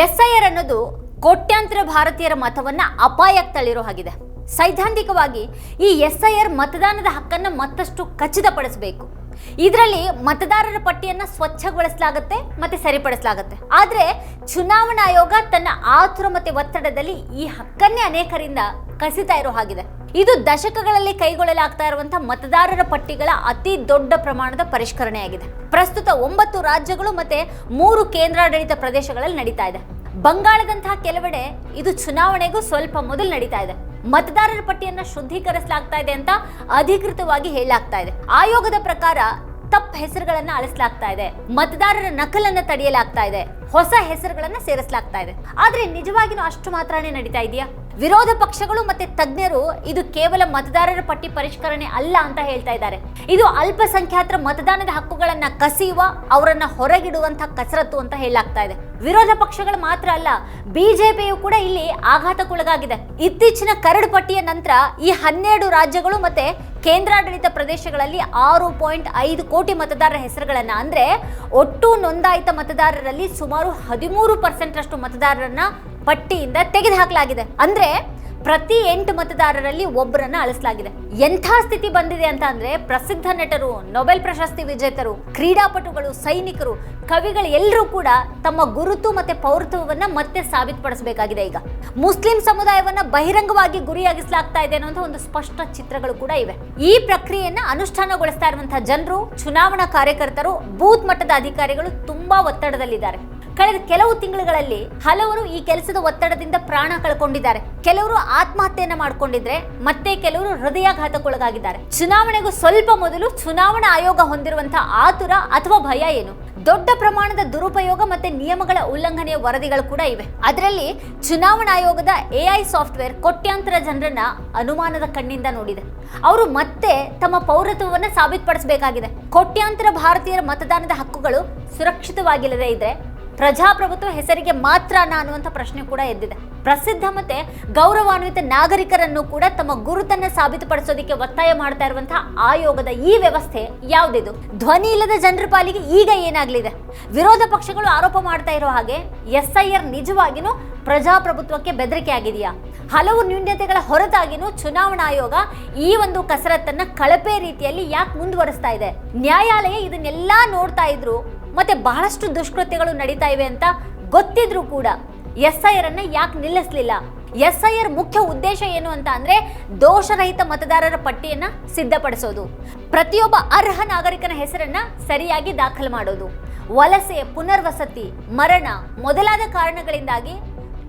SIR ಅನ್ನೋದು ಕೋಟ್ಯಾಂತರ ಭಾರತೀಯರ ಮತವನ್ನ ಅಪಾಯಕ್ಕೆ ತಳ್ಳಿರೋ ಹಾಗಿದೆ. ಸೈದ್ಧಾಂತಿಕವಾಗಿ ಈ ಎಸ್ಐಆರ್ ಮತದಾನದ ಹಕ್ಕನ್ನ ಮತ್ತಷ್ಟು ಖಚಿತಪಡಿಸಬೇಕು. ಇದರಲ್ಲಿ ಮತದಾರರ ಪಟ್ಟಿಯನ್ನ ಸ್ವಚ್ಛಗೊಳಿಸಲಾಗುತ್ತೆ ಮತ್ತೆ ಸರಿಪಡಿಸಲಾಗುತ್ತೆ. ಆದರೆ ಚುನಾವಣಾ ಆಯೋಗ ತನ್ನ ಆತುರ ಮತ್ತೆ ಒತ್ತಡದಲ್ಲಿ ಈ ಹಕ್ಕನ್ನೇ ಅನೇಕರಿಂದ ಕಸಿತಾ ಇರೋ ಹಾಗಿದೆ. ಇದು ದಶಕಗಳಲ್ಲಿ ಕೈಗೊಳ್ಳಲಾಗ್ತಾ ಇರುವಂತಹ ಮತದಾರರ ಪಟ್ಟಿಗಳ ಅತಿ ದೊಡ್ಡ ಪ್ರಮಾಣದ ಪರಿಷ್ಕರಣೆಯಾಗಿದೆ. ಪ್ರಸ್ತುತ ಒಂಬತ್ತು ರಾಜ್ಯಗಳು ಮತ್ತೆ ಮೂರು ಕೇಂದ್ರಾಡಳಿತ ಪ್ರದೇಶಗಳಲ್ಲಿ ನಡೀತಾ ಇದೆ. ಬಂಗಾಳದಂತಹ ಕೆಲವೆಡೆ ಇದು ಚುನಾವಣೆಗೂ ಸ್ವಲ್ಪ ಮೊದಲು ನಡೀತಾ ಇದೆ. ಮತದಾರರ ಪಟ್ಟಿಯನ್ನ ಶುದ್ಧೀಕರಿಸಲಾಗ್ತಾ ಇದೆ ಅಂತ ಅಧಿಕೃತವಾಗಿ ಹೇಳಲಾಗ್ತಾ ಇದೆ. ಆಯೋಗದ ಪ್ರಕಾರ ತಪ್ಪು ಹೆಸರುಗಳನ್ನ ಅಳಿಸಲಾಗ್ತಾ ಇದೆ. ಮತದಾರರ ನಕಲನ್ನ ತಡೆಯಲಾಗ್ತಾ ಇದೆ. ಹೊಸ ಹೆಸರುಗಳನ್ನ ಸೇರಿಸಲಾಗ್ತಾ ಇದೆ. ಆದ್ರೆ ನಿಜವಾಗಿನೂ ಅಷ್ಟು ಮಾತ್ರನೇ ನಡೀತಾ ಇದೆಯಾ? ವಿರೋಧ ಪಕ್ಷಗಳು ಮತ್ತೆ ತಜ್ಞರು ಇದು ಕೇವಲ ಮತದಾರರ ಪಟ್ಟಿ ಪರಿಷ್ಕರಣೆ ಅಲ್ಲ ಅಂತ ಹೇಳ್ತಾ ಇದ್ದಾರೆ. ಇದು ಅಲ್ಪಸಂಖ್ಯಾತರ ಮತದಾನದ ಹಕ್ಕುಗಳನ್ನ ಕಸಿಯುವ, ಅವರನ್ನ ಹೊರಗಿಡುವಂತಹ ಕಸರತ್ತು ಅಂತ ಹೇಳಲಾಗ್ತಾ ಇದೆ. ವಿರೋಧ ಪಕ್ಷಗಳು ಮಾತ್ರ ಅಲ್ಲ, ಬಿಜೆಪಿಯು ಕೂಡ ಇಲ್ಲಿ ಆಘಾತಕ್ಕೊಳಗಾಗಿದೆ. ಇತ್ತೀಚಿನ ಕರಡು ಪಟ್ಟಿಯ ನಂತರ ಈ ಹನ್ನೆರಡು ರಾಜ್ಯಗಳು ಮತ್ತೆ ಕೇಂದ್ರಾಡಳಿತ ಪ್ರದೇಶಗಳಲ್ಲಿ ಆರು ಪಾಯಿಂಟ್ ಐದು ಕೋಟಿ ಮತದಾರರ ಹೆಸರುಗಳನ್ನು ಅಂದ್ರೆ ಒಟ್ಟು ನೋಂದಾಯಿತ ಮತದಾರರಲ್ಲಿ ಸುಮಾರು ಹದಿಮೂರು ಪರ್ಸೆಂಟ್ ಅಷ್ಟು ಮತದಾರರನ್ನ ಪಟ್ಟಿಯಿಂದ ತೆಗೆದುಹಾಕಲಾಗಿದೆ. ಅಂದ್ರೆ ಪ್ರತಿ ಎಂಟು ಮತದಾರರಲ್ಲಿ ಒಬ್ಬರನ್ನ ಅಳಿಸಲಾಗಿದೆ. ಎಂಥ ಸ್ಥಿತಿ ಬಂದಿದೆ ಅಂತ ಅಂದ್ರೆ ಪ್ರಸಿದ್ಧ ನಟರು, ನೊಬೆಲ್ ಪ್ರಶಸ್ತಿ ವಿಜೇತರು, ಕ್ರೀಡಾಪಟುಗಳು, ಸೈನಿಕರು, ಕವಿಗಳು ಎಲ್ಲರೂ ಕೂಡ ತಮ್ಮ ಗುರುತು ಮತ್ತೆ ಪೌರತ್ವವನ್ನ ಮತ್ತೆ ಸಾಬೀತುಪಡಿಸಬೇಕಾಗಿದೆ ಈಗ. ಮುಸ್ಲಿಂ ಸಮುದಾಯವನ್ನ ಬಹಿರಂಗವಾಗಿ ಗುರಿಯಾಗಿಸಲಾಗ್ತಾ ಇದೆ ಅನ್ನೋ ಒಂದು ಸ್ಪಷ್ಟ ಚಿತ್ರಗಳು ಕೂಡ ಇವೆ. ಈ ಪ್ರಕ್ರಿಯೆಯನ್ನ ಅನುಷ್ಠಾನಗೊಳಿಸ್ತಾ ಇರುವಂತಹ ಜನರು, ಚುನಾವಣಾ ಕಾರ್ಯಕರ್ತರು, ಬೂತ್ ಮಟ್ಟದ ಅಧಿಕಾರಿಗಳು ತುಂಬಾ ಒತ್ತಡದಲ್ಲಿದ್ದಾರೆ. ಕಳೆದ ಕೆಲವು ತಿಂಗಳುಗಳಲ್ಲಿ ಹಲವರು ಈ ಕೆಲಸದ ಒತ್ತಡದಿಂದ ಪ್ರಾಣ ಕಳ್ಕೊಂಡಿದ್ದಾರೆ. ಕೆಲವರು ಆತ್ಮಹತ್ಯೆಯನ್ನ ಮಾಡ್ಕೊಂಡಿದ್ರೆ, ಮತ್ತೆ ಕೆಲವರು ಹೃದಯಾಘಾತಕ್ಕೊಳಗಾಗಿದ್ದಾರೆ. ಚುನಾವಣೆಗೂ ಸ್ವಲ್ಪ ಮೊದಲು ಚುನಾವಣಾ ಆಯೋಗ ಹೊಂದಿರುವಂತಹ ಆತುರ ಅಥವಾ ಭಯ ಏನು? ದೊಡ್ಡ ಪ್ರಮಾಣದ ದುರುಪಯೋಗ ಮತ್ತೆ ನಿಯಮಗಳ ಉಲ್ಲಂಘನೆಯ ವರದಿಗಳು ಕೂಡ ಇವೆ. ಅದರಲ್ಲಿ ಚುನಾವಣಾ ಆಯೋಗದ ಎಐ ಸಾಫ್ಟ್ವೇರ್ ಕೋಟ್ಯಾಂತರ ಜನರನ್ನ ಅನುಮಾನದ ಕಣ್ಣಿಂದ ನೋಡಿದೆ. ಅವರು ಮತ್ತೆ ತಮ್ಮ ಪೌರತ್ವವನ್ನ ಸಾಬೀತುಪಡಿಸಬೇಕಾಗಿದೆ. ಕೋಟ್ಯಾಂತರ ಭಾರತೀಯರ ಮತದಾನದ ಹಕ್ಕುಗಳು ಸುರಕ್ಷಿತವಾಗಿಲ್ಲದೆ ಇದ್ರೆ ಪ್ರಜಾಪ್ರಭುತ್ವ ಹೆಸರಿಗೆ ಮಾತ್ರ ಅನ್ನುವಂಥ ಪ್ರಶ್ನೆ ಕೂಡ ಎದ್ದಿದೆ. ಪ್ರಸಿದ್ಧ ಮತ್ತೆ ಗೌರವಾನ್ವಿತ ನಾಗರಿಕರನ್ನು ಕೂಡ ತಮ್ಮ ಗುರುತನ್ನ ಸಾಬೀತುಪಡಿಸೋದಕ್ಕೆ ಒತ್ತಾಯ ಮಾಡ್ತಾ ಇರುವಂತಹ ಆಯೋಗದ ಈ ವ್ಯವಸ್ಥೆ ಯಾವುದಿದು? ಧ್ವನಿ ಇಲ್ಲದ ಜನರ ಪಾಲಿಗೆ ಈಗ ಏನಾಗ್ಲಿದೆ? ವಿರೋಧ ಪಕ್ಷಗಳು ಆರೋಪ ಮಾಡ್ತಾ ಇರೋ ಹಾಗೆ ಎಸ್ ಐ ಆರ್ ನಿಜವಾಗಿನೂ ಪ್ರಜಾಪ್ರಭುತ್ವಕ್ಕೆ ಬೆದರಿಕೆ ಆಗಿದೆಯಾ? ಹಲವು ನ್ಯೂನ್ಯತೆಗಳ ಹೊರತಾಗಿನೂ ಚುನಾವಣಾ ಆಯೋಗ ಈ ಒಂದು ಕಸರತ್ತನ್ನ ಕಳಪೆ ರೀತಿಯಲ್ಲಿ ಯಾಕೆ ಮುಂದುವರಿಸ್ತಾ ಇದೆ? ನ್ಯಾಯಾಲಯ ಇದನ್ನೆಲ್ಲಾ ನೋಡ್ತಾ ಇದ್ರು ಮತ್ತೆ ಬಹಳಷ್ಟು ದುಷ್ಕೃತ್ಯಗಳು ನಡೀತಾ ಇವೆ ಅಂತ ಗೊತ್ತಿದ್ರು ಕೂಡ ಎಸ್ ಐ ಆರ್ ಅನ್ನ ಯಾಕೆ ನಿಲ್ಲಿಸಲಿಲ್ಲ? ಎಸ್ ಐ ಆರ್ ಮುಖ್ಯ ಉದ್ದೇಶ ಏನು ಅಂತ ಅಂದ್ರೆ ದೋಷರಹಿತ ಮತದಾರರ ಪಟ್ಟಿಯನ್ನ ಸಿದ್ಧಪಡಿಸೋದು. ಪ್ರತಿಯೊಬ್ಬ ಅರ್ಹ ನಾಗರಿಕನ ಹೆಸರನ್ನ ಸರಿಯಾಗಿ ದಾಖಲು ಮಾಡೋದು. ವಲಸೆ, ಪುನರ್ವಸತಿ, ಮರಣ ಮೊದಲಾದ ಕಾರಣಗಳಿಂದಾಗಿ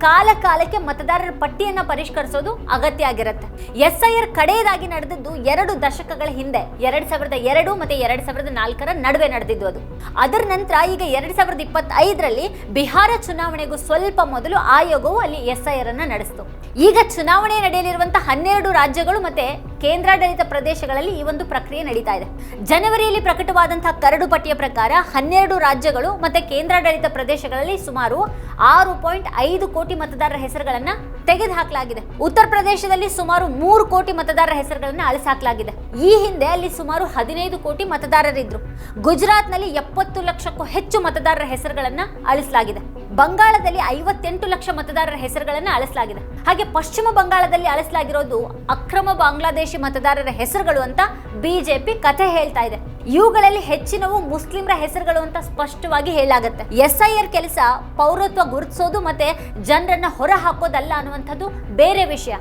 ಕಾಲ ಕಾಲಕ್ಕೆ ಮತದಾರರ ಪಟ್ಟಿಯನ್ನ ಪರಿಷ್ಕರಿಸೋದು ಅಗತ್ಯ ಆಗಿರುತ್ತೆ. ಎಸ್ ಐ ಆರ್ ಕಡೆಯದಾಗಿ ನಡೆದಿದ್ದು ಎರಡು ದಶಕಗಳ ಹಿಂದೆ, ಎರಡ್ ಸಾವಿರದ ಎರಡು ಮತ್ತೆ ಎರಡ್ ಸಾವಿರದ ನಾಲ್ಕರ ನಡುವೆ ನಡೆದಿದ್ದು ಅದು. ಅದರ ನಂತರ ಈಗ ಎರಡ್ ಸಾವಿರದ ಇಪ್ಪತ್ತೈದರಲ್ಲಿ ಬಿಹಾರ ಚುನಾವಣೆಗೂ ಸ್ವಲ್ಪ ಮೊದಲು ಆಯೋಗವು ಅಲ್ಲಿ ಎಸ್ ಐ ಆರ್ ಅನ್ನ ನಡೆಸಿತು. ಈಗ ಚುನಾವಣೆ ನಡೆಯಲಿರುವಂತಹ ಹನ್ನೆರಡು ರಾಜ್ಯಗಳು ಮತ್ತೆ ಕೇಂದ್ರಾಡಳಿತ ಪ್ರದೇಶಗಳಲ್ಲಿ ಈ ಒಂದು ಪ್ರಕ್ರಿಯೆ ನಡೀತಾ ಇದೆ. ಜನವರಿಯಲ್ಲಿ ಪ್ರಕಟವಾದಂತಹ ಕರಡು ಪಟ್ಟಿಯ ಪ್ರಕಾರ ಹನ್ನೆರಡು ರಾಜ್ಯಗಳು ಮತ್ತೆ ಕೇಂದ್ರಾಡಳಿತ ಪ್ರದೇಶಗಳಲ್ಲಿ ಸುಮಾರು ಆರು ಪಾಯಿಂಟ್ ಐದು ಕೋಟಿ ಮತದಾರರ ಹೆಸರುಗಳನ್ನ ತೆಗೆದುಹಾಕಲಾಗಿದೆ. ಉತ್ತರ ಪ್ರದೇಶದಲ್ಲಿ ಸುಮಾರು ಮೂರು ಕೋಟಿ ಮತದಾರರ ಹೆಸರುಗಳನ್ನ ಅಳಿಸಾಕಲಾಗಿದೆ. ಈ ಹಿಂದೆ ಅಲ್ಲಿ ಸುಮಾರು ಹದಿನೈದು ಕೋಟಿ ಮತದಾರರಿದ್ರು. ಗುಜರಾತ್ನಲ್ಲಿ ಎಪ್ಪತ್ತು ಲಕ್ಷಕ್ಕೂ ಹೆಚ್ಚು ಮತದಾರರ ಹೆಸರುಗಳನ್ನ ಅಳಿಸಲಾಗಿದೆ. ಬಂಗಾಳದಲ್ಲಿ ಐವತ್ತೆಂಟು ಲಕ್ಷ ಮತದಾರರ ಹೆಸರುಗಳನ್ನು ಅಳಿಸಲಾಗಿದೆ. ಹಾಗೆ ಪಶ್ಚಿಮ ಬಂಗಾಳದಲ್ಲಿ ಅಳಿಸಲಾಗಿರೋದು ಅಕ್ರಮ ಬಾಂಗ್ಲಾದೇಶಿ ಮತದಾರರ ಹೆಸರುಗಳು ಅಂತ ಬಿಜೆಪಿ ಕಥೆ ಹೇಳ್ತಾ ಇದೆ. ಇವುಗಳಲ್ಲಿ ಹೆಚ್ಚಿನವು ಮುಸ್ಲಿಮರ ಹೆಸರುಗಳು ಅಂತ ಸ್ಪಷ್ಟವಾಗಿ ಹೇಳಾಗುತ್ತೆ ಎಸ್ ಐ ಆರ್ ಕೆಲಸ ಪೌರತ್ವ ಗುರುತಿಸೋದು ಮತ್ತೆ ಜನರನ್ನ ಹೊರ ಹಾಕೋದಲ್ಲ ಅನ್ನುವಂಥದ್ದು ಬೇರೆ ವಿಷಯ.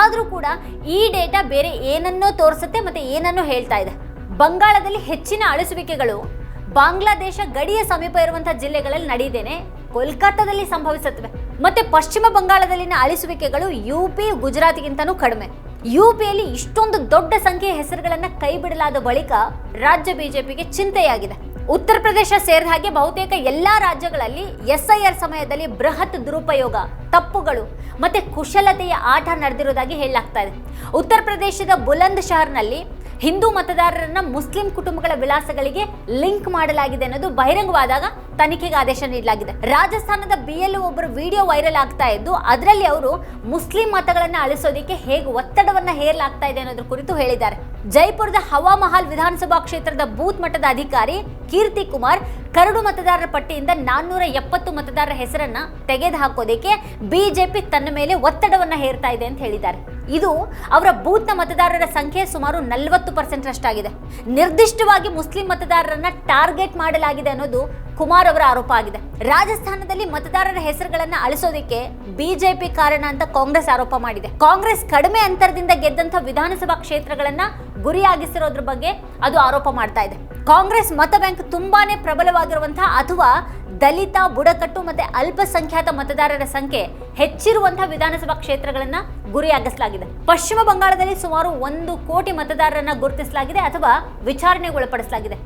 ಆದರೂ ಕೂಡ ಈ ಡೇಟಾ ಬೇರೆ ಏನನ್ನೋ ತೋರಿಸುತ್ತೆ ಮತ್ತೆ ಏನನ್ನೋ ಹೇಳ್ತಾ ಇದೆ. ಬಂಗಾಳದಲ್ಲಿ ಹೆಚ್ಚಿನ ಅಳಿಸುವಿಕೆಗಳು. ಬಾಂಗ್ಲಾದೇಶ ಗಡಿಯ ಸಮೀಪ ಇರುವಂತಹ ಜಿಲ್ಲೆಗಳಲ್ಲಿ ನಡೆಯದೇನೆ ಕೋಲ್ಕತ್ತಾದಲ್ಲಿ ಸಂಭವಿಸುತ್ತವೆ. ಮತ್ತೆ ಪಶ್ಚಿಮ ಬಂಗಾಳದಲ್ಲಿನ ಅಳಿಸುವಿಕೆಗಳು ಯು ಪಿ ಗುಜರಾತ್ಗಿಂತನೂ ಕಡಿಮೆ. ಯು ಪಿಯಲ್ಲಿ ಇಷ್ಟೊಂದು ದೊಡ್ಡ ಸಂಖ್ಯೆಯ ಹೆಸರುಗಳನ್ನು ಕೈ ಬಿಡಲಾದ ಬಳಿಕ ರಾಜ್ಯ ಬಿಜೆಪಿಗೆ ಚಿಂತೆಯಾಗಿದೆ. ಉತ್ತರ ಪ್ರದೇಶ ಸೇರಿದ ಹಾಗೆ ಬಹುತೇಕ ಎಲ್ಲಾ ರಾಜ್ಯಗಳಲ್ಲಿ ಎಸ್ಐಆರ್ ಸಮಯದಲ್ಲಿ ಬೃಹತ್ ದುರುಪಯೋಗ, ತಪ್ಪುಗಳು ಮತ್ತೆ ಕುಶಲತೆಯ ಆಟ ನಡೆದಿರುವುದಾಗಿ ಹೇಳಲಾಗ್ತಾ ಇದೆ. ಉತ್ತರ ಪ್ರದೇಶದ ಬುಲಂದ್ ಶಹರ್ನಲ್ಲಿ ಹಿಂದೂ ಮತದಾರರನ್ನ ಮುಸ್ಲಿಂ ಕುಟುಂಬಗಳ ವಿಳಾಸಗಳಿಗೆ ಲಿಂಕ್ ಮಾಡಲಾಗಿದೆ ಅನ್ನೋದು ಬಹಿರಂಗವಾದಾಗ ತನಿಖೆಗೆ ಆದೇಶ ನೀಡಲಾಗಿದೆ. ರಾಜಸ್ಥಾನದ ಬಿ ಎಲ್ ಒಬ್ಬರು ವಿಡಿಯೋ ವೈರಲ್ ಆಗ್ತಾ ಇದ್ದು, ಅದರಲ್ಲಿ ಅವರು ಮುಸ್ಲಿಂ ಮತಗಳನ್ನು ಅಳಿಸೋದಕ್ಕೆ ಹೇಗೆ ಒತ್ತಡವನ್ನ ಹೇರಲಾಗ್ತಾ ಇದೆ ಅನ್ನೋದ್ರ ಕುರಿತು ಹೇಳಿದ್ದಾರೆ. ಜೈಪುರದ ಹವಾಮಹಲ್ ವಿಧಾನಸಭಾ ಕ್ಷೇತ್ರದ ಬೂತ್ ಮಟ್ಟದ ಅಧಿಕಾರಿ ಕೀರ್ತಿ ಕುಮಾರ್, ಕರಡು ಮತದಾರರ ಪಟ್ಟಿಯಿಂದ ನಾನ್ನೂರ ಎಪ್ಪತ್ತು ಮತದಾರರ ಹೆಸರನ್ನ ತೆಗೆದು ಹಾಕೋದಕ್ಕೆ ಬಿಜೆಪಿ ತನ್ನ ಮೇಲೆ ಒತ್ತಡವನ್ನ ಹೇರ್ತಾ ಇದೆ ಅಂತ ಹೇಳಿದ್ದಾರೆ. ಇದು ಅವರ ಬೂತ್ನ ಮತದಾರರ ಸಂಖ್ಯೆ ಸುಮಾರು ನಲವತ್ತು ಪರ್ಸೆಂಟ್ ಅಷ್ಟಾಗಿದೆ ನಿರ್ದಿಷ್ಟವಾಗಿ ಮುಸ್ಲಿಂ ಮತದಾರರನ್ನ ಟಾರ್ಗೆಟ್ ಮಾಡಲಾಗಿದೆ ಅನ್ನೋದು ಕುಮಾರ್ ಅವರ ಆರೋಪ ಆಗಿದೆ. ರಾಜಸ್ಥಾನದಲ್ಲಿ ಮತದಾರರ ಹೆಸರುಗಳನ್ನ ಅಳಿಸೋದಕ್ಕೆ ಬಿಜೆಪಿ ಕಾರಣ ಅಂತ ಕಾಂಗ್ರೆಸ್ ಆರೋಪ ಮಾಡಿದೆ. ಕಾಂಗ್ರೆಸ್ ಕಡಿಮೆ ಅಂತರದಿಂದ ಗೆದ್ದಂತ ವಿಧಾನಸಭಾ ಕ್ಷೇತ್ರಗಳನ್ನ ಗುರಿಯಾಗಿಸಿರೋದ್ರ ಬಗ್ಗೆ ಅದು ಆರೋಪ ಮಾಡ್ತಾ ಇದೆ. ಕಾಂಗ್ರೆಸ್ ಮತ ಬ್ಯಾಂಕ್ ತುಂಬಾನೇ ಪ್ರಬಲವಾಗಿರುವಂತಹ ಅಥವಾ ದಲಿತ, ಬುಡಕಟ್ಟು ಮತ್ತೆ ಅಲ್ಪಸಂಖ್ಯಾತ ಮತದಾರರ ಸಂಖ್ಯೆ ಹೆಚ್ಚಿರುವಂತಹ ವಿಧಾನಸಭಾ ಕ್ಷೇತ್ರಗಳನ್ನ ಗುರಿಯಾಗಿಸಲಾಗಿದೆ ಪಶ್ಚಿಮ ಬಂಗಾಳದಲ್ಲಿ ಸುಮಾರು ಒಂದು ಕೋಟಿ ಮತದಾರರನ್ನ ಗುರುತಿಸಲಾಗಿದೆ ಅಥವಾ ವಿಚಾರಣೆಗೊಳಪಡಿಸಲಾಗಿದೆ.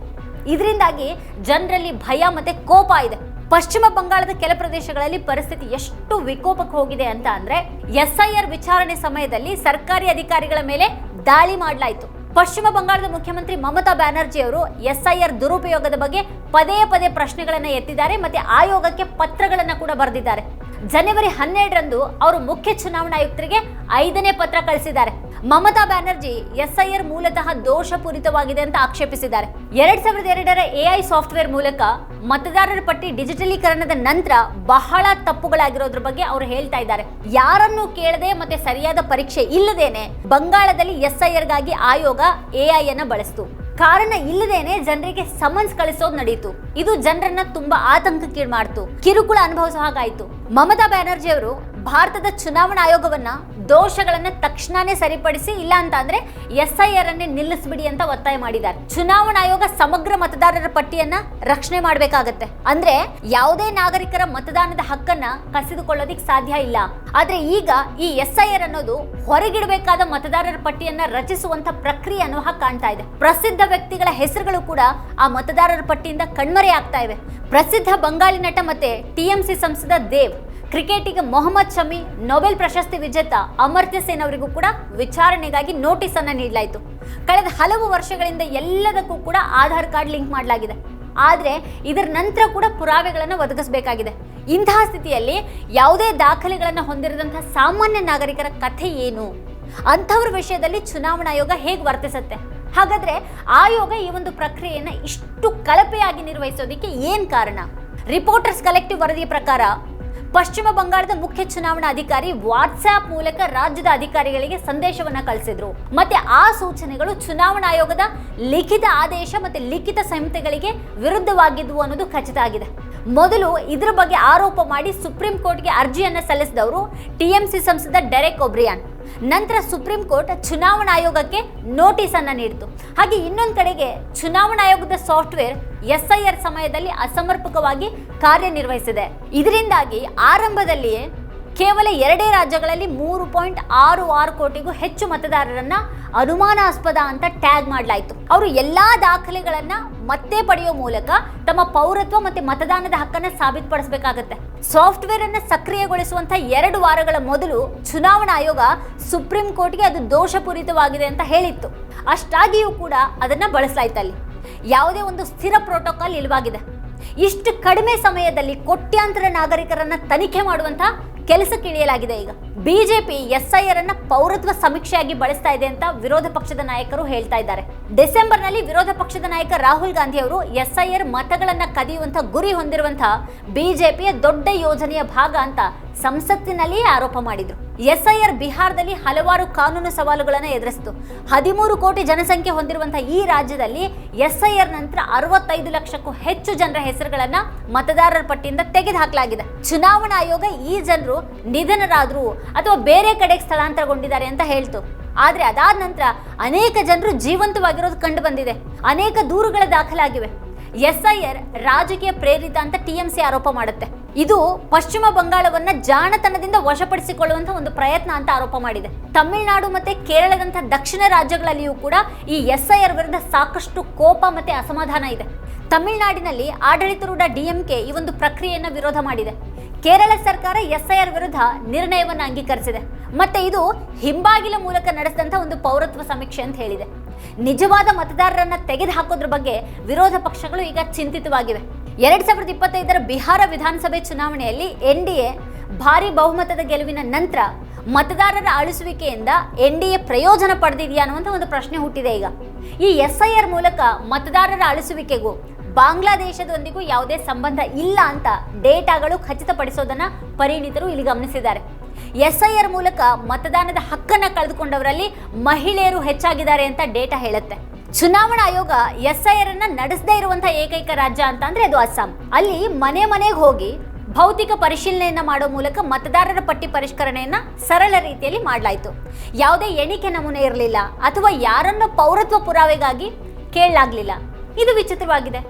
ಇದರಿಂದಾಗಿ ಜನರಲ್ಲಿ ಭಯ ಮತ್ತೆ ಕೋಪ ಇದೆ. ಪಶ್ಚಿಮ ಬಂಗಾಳದ ಕೆಲ ಪ್ರದೇಶಗಳಲ್ಲಿ ಪರಿಸ್ಥಿತಿ ಎಷ್ಟು ವಿಕೋಪಕ್ಕೆ ಹೋಗಿದೆ ಅಂತ ಅಂದ್ರೆ, ಎಸ್ಐಆರ್ ವಿಚಾರಣೆ ಸಮಯದಲ್ಲಿ ಸರ್ಕಾರಿ ಅಧಿಕಾರಿಗಳ ಮೇಲೆ ದಾಳಿ ಮಾಡಲಾಯಿತು. ಪಶ್ಚಿಮ ಬಂಗಾಳದ ಮುಖ್ಯಮಂತ್ರಿ ಮಮತಾ ಬ್ಯಾನರ್ಜಿ ಅವರು ಎಸ್ಐಆರ್ ದುರುಪಯೋಗದ ಬಗ್ಗೆ ಪದೇ ಪದೇ ಪ್ರಶ್ನೆಗಳನ್ನು ಎತ್ತಿದ್ದಾರೆ ಮತ್ತೆ ಆಯೋಗಕ್ಕೆ ಪತ್ರಗಳನ್ನು ಕೂಡ ಬರೆದಿದ್ದಾರೆ. ಜನವರಿ ಹನ್ನೆರಡರಂದು ಅವರು ಮುಖ್ಯ ಚುನಾವಣಾ ಆಯುಕ್ತರಿಗೆ ಐದನೇ ಪತ್ರ ಕಳಿಸಿದ್ದಾರೆ. ಮಮತಾ ಬ್ಯಾನರ್ಜಿ ಎಸ್ಐಆರ್ ಮೂಲತಃ ದೋಷಪೂರಿತವಾಗಿದೆ ಅಂತ ಆಕ್ಷೇಪಿಸಿದ್ದಾರೆ. ಎರಡ್ ಸಾವಿರದ ಎರಡರ ಎಐ ಸಾಫ್ಟ್ವೇರ್ ಮೂಲಕ ಮತದಾರರ ಪಟ್ಟಿ ಡಿಜಿಟಲೀಕರಣದ ನಂತರ ಬಹಳ ತಪ್ಪುಗಳಾಗಿರೋದ್ರ ಬಗ್ಗೆ ಅವರು ಹೇಳ್ತಾ ಇದ್ದಾರೆ. ಯಾರನ್ನು ಕೇಳದೆ ಮತ್ತೆ ಸರಿಯಾದ ಪರೀಕ್ಷೆ ಇಲ್ಲದೇನೆ ಬಂಗಾಳದಲ್ಲಿ ಎಸ್ಐಆರ್ಗಾಗಿ ಆಯೋಗ ಎಐ ಅನ್ನ ಬಳಸಿತು. ಕಾರಣ ಇಲ್ಲದೇನೆ ಜನರಿಗೆ ಸಮನ್ಸ್ ಕಳಿಸೋದು ನಡೀತು. ಇದು ಜನರನ್ನ ತುಂಬಾ ಆತಂಕಕ್ಕೆ ಮಾಡ್ತು ಕಿರುಕುಳ ಅನುಭವಿಸೋ ಹಾಗಾಯ್ತು. ಮಮತಾ ಬ್ಯಾನರ್ಜಿ ಅವರು ಭಾರತದ ಚುನಾವಣಾ ಆಯೋಗವನ್ನ ದೋಷಗಳನ್ನ ತಕ್ಷಣನೇ ಸರಿಪಡಿಸಿ, ಇಲ್ಲ ಅಂತ ಅಂದ್ರೆ ಎಸ್ ಐ ಅನ್ನೇ ನಿಲ್ಲಿಸ್ಬಿಡಿ ಅಂತ ಒತ್ತಾಯ ಮಾಡಿದ್ದಾರೆ. ಚುನಾವಣಾ ಆಯೋಗ ಸಮಗ್ರ ಮತದಾರರ ಪಟ್ಟಿಯನ್ನ ರಕ್ಷಣೆ ಮಾಡಬೇಕಾಗತ್ತೆ. ಅಂದ್ರೆ ಯಾವುದೇ ನಾಗರಿಕರ ಮತದಾನದ ಹಕ್ಕನ್ನ ಕಸಿದುಕೊಳ್ಳೋದಿಕ್ ಸಾಧ್ಯ ಇಲ್ಲ. ಆದ್ರೆ ಈಗ ಈ ಎಸ್ ಅನ್ನೋದು ಹೊರಗಿಡಬೇಕಾದ ಮತದಾರರ ಪಟ್ಟಿಯನ್ನ ರಚಿಸುವಂತ ಪ್ರಕ್ರಿಯೆ ಅನ್ನೋ ಕಾಣ್ತಾ ಇದೆ. ಪ್ರಸಿದ್ಧ ವ್ಯಕ್ತಿಗಳ ಹೆಸರುಗಳು ಕೂಡ ಆ ಮತದಾರರ ಪಟ್ಟಿಯಿಂದ ಕಣ್ಮರೆಯಾಗ್ತಾ ಇವೆ. ಪ್ರಸಿದ್ಧ ಬಂಗಾಳಿ ನಟ ಮತ್ತೆ ಟಿಎಂಸಿ ಸಂಸದ ದೇವ್ ಕ್ರಿಕೆಟಿಗ ಮೊಹಮ್ಮದ್ ಶಮಿ ನೊಬೆಲ್ ಪ್ರಶಸ್ತಿ ವಿಜೇತ ಅಮರ್ತ್ಯ ಸೇನ್ ಅವರಿಗೂ ಕೂಡ ವಿಚಾರಣೆಗಾಗಿ ನೋಟಿಸ್ ಅನ್ನ ನೀಡಲಾಯಿತು. ಕಳೆದ ಹಲವು ವರ್ಷಗಳಿಂದ ಎಲ್ಲದಕ್ಕೂ ಕೂಡ ಆಧಾರ್ ಕಾರ್ಡ್ ಲಿಂಕ್ ಮಾಡಲಾಗಿದೆ. ಆದರೆ ಇದರ ನಂತರ ಕೂಡ ಪುರಾವೆಗಳನ್ನು ಒದಗಿಸಬೇಕಾಗಿದೆ. ಇಂತಹ ಸ್ಥಿತಿಯಲ್ಲಿ ಯಾವುದೇ ದಾಖಲೆಗಳನ್ನು ಹೊಂದಿರದಂತಹ ಸಾಮಾನ್ಯ ನಾಗರಿಕರ ಕಥೆ ಏನು? ಅಂಥವ್ರ ವಿಷಯದಲ್ಲಿ ಚುನಾವಣಾ ಆಯೋಗ ಹೇಗೆ ವರ್ತಿಸುತ್ತೆ? ಹಾಗಾದ್ರೆ ಆಯೋಗ ಈ ಒಂದು ಪ್ರಕ್ರಿಯೆಯನ್ನು ಇಷ್ಟು ಕಳಪೆಯಾಗಿ ನಿರ್ವಹಿಸೋದಕ್ಕೆ ಏನು ಕಾರಣ? ರಿಪೋರ್ಟರ್ಸ್ ಕಲೆಕ್ಟಿವ್ ವರದಿಯ ಪ್ರಕಾರ ಪಶ್ಚಿಮ ಬಂಗಾಳದ ಮುಖ್ಯ ಚುನಾವಣಾ ಅಧಿಕಾರಿ ವಾಟ್ಸ್ಆಪ್ ಮೂಲಕ ರಾಜ್ಯದ ಅಧಿಕಾರಿಗಳಿಗೆ ಸಂದೇಶವನ್ನ ಕಳಿಸಿದ್ರು. ಮತ್ತೆ ಆ ಸೂಚನೆಗಳು ಚುನಾವಣಾ ಆಯೋಗದ ಲಿಖಿತ ಆದೇಶ ಮತ್ತೆ ಲಿಖಿತ ಸಂಹಿತೆಗಳಿಗೆ ವಿರುದ್ಧವಾಗಿದ್ವು ಅನ್ನೋದು ಖಚಿತ ಆಗಿದೆ. ಮೊದಲು ಇದರ ಬಗ್ಗೆ ಆರೋಪ ಮಾಡಿ ಸುಪ್ರೀಂ ಕೋರ್ಟ್ಗೆ ಅರ್ಜಿಯನ್ನು ಸಲ್ಲಿಸಿದವರು ಟಿಎಂಸಿ ಸಂಸದ ಡೆರೆಕ್ ಒಬ್ರಿಯಾನ್. ನಂತರ ಸುಪ್ರೀಂ ಕೋರ್ಟ್ ಚುನಾವಣಾ ಆಯೋಗಕ್ಕೆ ನೋಟಿಸ್ ಅನ್ನ ನೀಡಿತು. ಹಾಗೆ ಇನ್ನೊಂದು ಕಡೆಗೆ ಚುನಾವಣಾ ಆಯೋಗದ ಸಾಫ್ಟ್ವೇರ್ ಎಸ್ಐಆರ್ ಸಮಯದಲ್ಲಿ ಅಸಮರ್ಪಕವಾಗಿ ಕಾರ್ಯನಿರ್ವಹಿಸಿದೆ. ಇದರಿಂದಾಗಿ ಆರಂಭದಲ್ಲಿಯೇ ಕೇವಲ ಎರಡೇ ರಾಜ್ಯಗಳಲ್ಲಿ ಮೂರು ಪಾಯಿಂಟ್ ಆರು ಆರು ಕೋಟಿಗೂ ಹೆಚ್ಚು ಮತದಾರರನ್ನ ಅನುಮಾನಾಸ್ಪದ ಅಂತ ಟ್ಯಾಗ್ ಮಾಡಲಾಯಿತು. ಅವರು ಎಲ್ಲಾ ದಾಖಲೆಗಳನ್ನ ಮತ್ತೆ ಪಡೆಯುವ ಮೂಲಕ ತಮ್ಮ ಪೌರತ್ವ ಮತ್ತೆ ಮತದಾನದ ಹಕ್ಕನ್ನ ಸಾಬೀತುಪಡಿಸಬೇಕಾಗತ್ತೆ. ಸಾಫ್ಟ್ವೇರ್ ಅನ್ನ ಸಕ್ರಿಯಗೊಳಿಸುವಂತ ಎರಡು ವಾರಗಳ ಮೊದಲು ಚುನಾವಣಾ ಆಯೋಗ ಸುಪ್ರೀಂ ಕೋರ್ಟ್ಗೆ ಅದು ದೋಷಪೂರಿತವಾಗಿದೆ ಅಂತ ಹೇಳಿತ್ತು. ಅಷ್ಟಾಗಿಯೂ ಕೂಡ ಅದನ್ನ ಬಳಸಲಾಯ್ತು ಅಲ್ಲಿ. ಯಾವುದೇ ಒಂದು ಸ್ಥಿರ ಪ್ರೋಟೋಕಾಲ್ ಇಲ್ವಾಗಿದೆ. ಇಷ್ಟು ಕಡಿಮೆ ಸಮಯದಲ್ಲಿ ಕೋಟ್ಯಾಂತರ ನಾಗರಿಕರನ್ನ ತನಿಖೆ ಮಾಡುವಂತ ಕೆಲಸಕ್ಕಿಳಿಯಲಾಗಿದೆ ಈಗ. ಬಿಜೆಪಿ ಎಸ್ಐಆರ್ ಅನ್ನ ಪೌರತ್ವ ಸಮೀಕ್ಷೆಯಾಗಿ ಬಳಸ್ತಾ ಇದೆ ಅಂತ ವಿರೋಧ ಪಕ್ಷದ ನಾಯಕರು ಹೇಳ್ತಾ ಇದ್ದಾರೆ. ಡಿಸೆಂಬರ್ನಲ್ಲಿ ವಿರೋಧ ಪಕ್ಷದ ನಾಯಕ ರಾಹುಲ್ ಗಾಂಧಿ ಅವರು ಎಸ್ಐಆರ್ ಮತಗಳನ್ನ ಕದಿಯುವಂತ ಗುರಿ ಹೊಂದಿರುವಂತಹ ಬಿಜೆಪಿಯ ದೊಡ್ಡ ಯೋಜನೆಯ ಭಾಗ ಅಂತ ಸಂಸತ್ತಿನಲ್ಲಿಯೇ ಆರೋಪ ಮಾಡಿದ್ರು. ಎಸ್ಐಆರ್ ಬಿಹಾರದಲ್ಲಿ ಹಲವಾರು ಕಾನೂನು ಸವಾಲುಗಳನ್ನು ಎದುರಿಸಿತು. ಹದಿಮೂರು ಕೋಟಿ ಜನಸಂಖ್ಯೆ ಹೊಂದಿರುವಂತಹ ಈ ರಾಜ್ಯದಲ್ಲಿ ಎಸ್ಐಆರ್ ನಂತರ ಅರವತ್ತೈದು ಲಕ್ಷಕ್ಕೂ ಹೆಚ್ಚು ಜನರ ಹೆಸರುಗಳನ್ನು ಮತದಾರರ ಪಟ್ಟಿಯಿಂದ ತೆಗೆದುಹಾಕಲಾಗಿದೆ. ಚುನಾವಣಾ ಆಯೋಗ ಈ ಜನರು ನಿಧನರಾದರು ಅಥವಾ ಬೇರೆ ಕಡೆಗೆ ಸ್ಥಳಾಂತರಗೊಂಡಿದ್ದಾರೆ ಅಂತ ಹೇಳ್ತು. ಆದರೆ ಅದಾದ ನಂತರ ಅನೇಕ ಜನರು ಜೀವಂತವಾಗಿರೋದು ಕಂಡು ಬಂದಿದೆ. ಅನೇಕ ದೂರುಗಳ ದಾಖಲಾಗಿವೆ. ಎಸ್ಐಆರ್ ರಾಜಕೀಯ ಪ್ರೇರಿತ ಅಂತ ಟಿಎಂಸಿ ಆರೋಪ ಮಾಡುತ್ತೆ. ಇದು ಪಶ್ಚಿಮ ಬಂಗಾಳವನ್ನ ಜಾಣತನದಿಂದ ವಶಪಡಿಸಿಕೊಳ್ಳುವಂತ ಒಂದು ಪ್ರಯತ್ನ ಅಂತ ಆರೋಪ ಮಾಡಿದೆ. ತಮಿಳುನಾಡು ಮತ್ತೆ ಕೇರಳದಂತಹ ದಕ್ಷಿಣ ರಾಜ್ಯಗಳಲ್ಲಿಯೂ ಕೂಡ ಈ ಎಸ್ಐಆರ್ ವಿರುದ್ಧ ಸಾಕಷ್ಟು ಕೋಪ ಮತ್ತೆ ಅಸಮಾಧಾನ ಇದೆ. ತಮಿಳುನಾಡಿನಲ್ಲಿ ಆಡಳಿತಾರೂಢ ಡಿಎಂಕೆ ಈ ಒಂದು ಪ್ರಕ್ರಿಯೆಯನ್ನು ವಿರೋಧ ಮಾಡಿದೆ. ಕೇರಳ ಸರ್ಕಾರ ಎಸ್ಐಆರ್ ವಿರುದ್ಧ ನಿರ್ಣಯವನ್ನು ಅಂಗೀಕರಿಸಿದೆ. ಮತ್ತೆ ಇದು ಹಿಂಬಾಗಿಲ ಮೂಲಕ ನಡೆಸಿದಂಥ ಒಂದು ಪೌರತ್ವ ಸಮೀಕ್ಷೆ ಅಂತ ಹೇಳಿದೆ. ನಿಜವಾದ ಮತದಾರರನ್ನ ತೆಗೆದುಹಾಕೋದ್ರ ಬಗ್ಗೆ ವಿರೋಧ ಪಕ್ಷಗಳು ಈಗ ಚಿಂತಿತವಾಗಿವೆ. ಎರಡ್ ಸಾವಿರದ ಇಪ್ಪತ್ತೈದರ ಬಿಹಾರ ವಿಧಾನಸಭೆ ಚುನಾವಣೆಯಲ್ಲಿ ಎನ್ ಡಿ ಎ ಭಾರಿ ಬಹುಮತದ ಗೆಲುವಿನ ನಂತರ ಮತದಾರರ ಅಳಿಸುವಿಕೆಯಿಂದ ಎನ್ ಡಿ ಎ ಪ್ರಯೋಜನ ಪಡೆದಿದೆಯಾ ಅನ್ನುವಂಥ ಒಂದು ಪ್ರಶ್ನೆ ಹುಟ್ಟಿದೆ ಈಗ. ಈ ಎಸ್ ಐ ಆರ್ ಮೂಲಕ ಮತದಾರರ ಅಳಿಸುವಿಕೆಗೂ ಬಾಂಗ್ಲಾದೇಶದೊಂದಿಗೂ ಯಾವುದೇ ಸಂಬಂಧ ಇಲ್ಲ ಅಂತ ಡೇಟಾಗಳು ಖಚಿತಪಡಿಸೋದನ್ನ ಪರಿಣಿತರು ಇಲ್ಲಿ ಗಮನಿಸಿದ್ದಾರೆ. ಎಸ್ ಐ ಆರ್ ಮೂಲಕ ಮತದಾನದ ಹಕ್ಕನ್ನ ಕಳೆದುಕೊಂಡವರಲ್ಲಿ ಮಹಿಳೆಯರು ಹೆಚ್ಚಾಗಿದ್ದಾರೆ ಅಂತ ಡೇಟಾ ಹೇಳುತ್ತೆ. ಚುನಾವಣಾ ಆಯೋಗ ಎಸ್ಐಆರ್ ಅನ್ನ ನಡೆಸದೇ ಇರುವಂತಹ ಏಕೈಕ ರಾಜ್ಯ ಅಂತ ಅಂದ್ರೆ ಅದು ಅಸ್ಸಾಂ. ಅಲ್ಲಿ ಮನೆ ಮನೆಗೆ ಹೋಗಿ ಭೌತಿಕ ಪರಿಶೀಲನೆಯನ್ನ ಮಾಡೋ ಮೂಲಕ ಮತದಾರರ ಪಟ್ಟಿ ಪರಿಷ್ಕರಣೆಯನ್ನ ಸರಳ ರೀತಿಯಲ್ಲಿ ಮಾಡಲಾಯಿತು. ಯಾವುದೇ ಎಣಿಕೆ ನಮೂನೆ ಇರಲಿಲ್ಲ, ಅಥವಾ ಯಾರನ್ನು ಪೌರತ್ವ ಪುರಾವೆಗಾಗಿ ಕೇಳಲಾಗಲಿಲ್ಲ. ಇದು ವಿಚಿತ್ರವಾಗಿದೆ.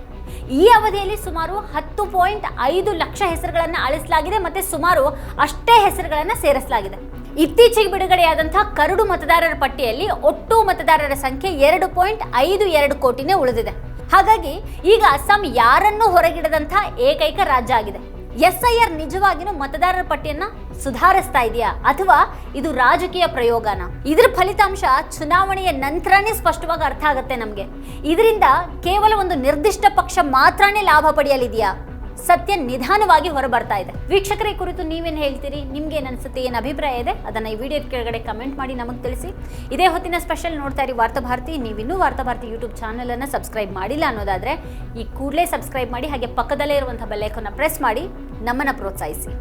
ಈ ಅವಧಿಯಲ್ಲಿ ಸುಮಾರು ಹತ್ತು ಪಾಯಿಂಟ್ ಐದು ಲಕ್ಷ ಹೆಸರುಗಳನ್ನು ಅಳಿಸಲಾಗಿದೆ ಮತ್ತೆ ಸುಮಾರು ಅಷ್ಟೇ ಹೆಸರುಗಳನ್ನು ಸೇರಿಸಲಾಗಿದೆ. ಇತ್ತೀಚೆಗೆ ಬಿಡುಗಡೆಯಾದಂತಹ ಕರಡು ಮತದಾರರ ಪಟ್ಟಿಯಲ್ಲಿ ಒಟ್ಟು ಮತದಾರರ ಸಂಖ್ಯೆ ಎರಡು ಪಾಯಿಂಟ್ ಐದು ಎರಡು ಕೋಟಿನೇ ಉಳಿದಿದೆ. ಹಾಗಾಗಿ ಈಗ ಅಸ್ಸಾಂ ಯಾರನ್ನೂ ಹೊರಗಿಡದಂತಹ ಏಕೈಕ ರಾಜ್ಯ ಆಗಿದೆ. ಎಸ್ ಐ ಆರ್ ನಿಜವಾಗಿಯೂ ಮತದಾರರ ಪಟ್ಟಿಯನ್ನ ಸುಧಾರಿಸ್ತಾ ಇದೆಯಾ? ಅಥವಾ ಇದು ರಾಜಕೀಯ ಪ್ರಯೋಗನ? ಇದರ ಫಲಿತಾಂಶ ಚುನಾವಣೆಯ ನಂತರನೇ ಸ್ಪಷ್ಟವಾಗಿ ಅರ್ಥ ಆಗುತ್ತೆ ನಮಗೆ. ಇದರಿಂದ ಕೇವಲ ಒಂದು ನಿರ್ದಿಷ್ಟ ಪಕ್ಷ ಮಾತ್ರನೇ ಲಾಭ ಪಡೆಯಲಿದೆಯಾ? ಸತ್ಯ ನಿಧಾನವಾಗಿ ಹೊರಬರ್ತಾ ಇದೆ. ವೀಕ್ಷಕರ ಕುರಿತು ನೀವೇನು ಹೇಳ್ತೀರಿ? ನಿಮ್ಗೆ ಏನ್ ಅನ್ಸುತ್ತೆ? ಏನು ಅಭಿಪ್ರಾಯ ಇದೆ? ಅದನ್ನ ಈ ವಿಡಿಯೋ ಕೆಳಗಡೆ ಕಮೆಂಟ್ ಮಾಡಿ ನಮಗೆ ತಿಳಿಸಿ. ಇದೇ ಹೊತ್ತಿನ ಸ್ಪೆಷಲ್ ನೋಡ್ತಾ ಇರಿ ವಾರ್ತಾಭಾರತಿ ನೀವಿನ್ನೂ ವಾರ್ತಾಭಾರತಿ ಯೂಟ್ಯೂಬ್ ಚಾನಲನ್ನು ಸಬ್ಸ್ಕ್ರೈಬ್ ಮಾಡಿಲ್ಲ ಅನ್ನೋದಾದರೆ ಈ ಕೂಡಲೇ ಸಬ್ಸ್ಕ್ರೈಬ್ ಮಾಡಿ, ಹಾಗೆ ಪಕ್ಕದಲ್ಲೇ ಇರುವಂಥ ಬೆಲ್ಲೈಕನ್ನ ಪ್ರೆಸ್ ಮಾಡಿ. ನಮ್ಮನ್ನ ಪ್ರೋತ್ಸಾಹಿಸಿ.